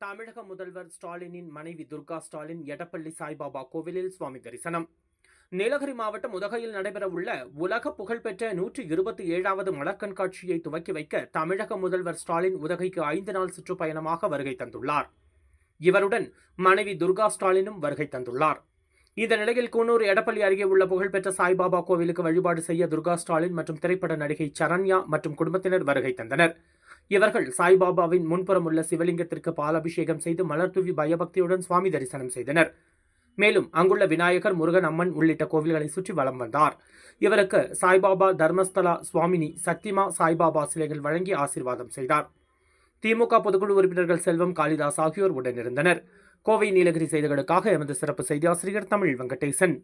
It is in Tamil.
தமிழக முதல்வர் ஸ்டாலினின் மனைவி துர்கா ஸ்டாலின் எடப்பள்ளி சாய்பாபா கோவிலில் சுவாமி தரிசனம். நீலகிரி மாவட்டம் உதகையில் நடைபெறவுள்ள உலக புகழ்பெற்ற நூற்றி இருபத்தி ஏழாவது மலர் கண்காட்சியை துவக்கி வைக்க தமிழக முதல்வர் ஸ்டாலின் உதகைக்கு ஐந்து நாள் சுற்றுப்பயணமாக வருகை தந்துள்ளார். இவருடன் மனைவி துர்கா ஸ்டாலினும் வருகை தந்துள்ளார். இந்த நிலையில் கூனூர் எடப்பள்ளி அருகே உள்ள புகழ்பெற்ற சாய்பாபா கோவிலுக்கு வழிபாடு செய்ய துர்கா ஸ்டாலின் மற்றும் திரைப்பட நடிகை சரண்யா மற்றும் குடும்பத்தினர் வருகை தந்தனர். இவர்கள் சாய்பாபாவின் முன்புறம் உள்ள சிவலிங்கத்திற்கு பாலாபிஷேகம் செய்து மலர்தூவி பயபக்தியுடன் சுவாமி தரிசனம் செய்தனர். மேலும் அங்குள்ள விநாயகர் முருகன் அம்மன் உள்ளிட்ட கோவில்களை சுற்றி வலம் வந்தார். இவருக்கு சாய்பாபா தர்மஸ்தலா சுவாமினி சத்திமா சாய்பாபா சிலைகள் வழங்கி ஆசீர்வாதம் செய்தார். திமுக பொதுக்குழு உறுப்பினர்கள் செல்வம் காளிதாஸ் ஆகியோர் உடனிருந்தனர். கோவை நீலகிரி செய்திகளுக்காக எமது சிறப்பு செய்தியாசிரியர் தமிழ் வெங்கடேசன்.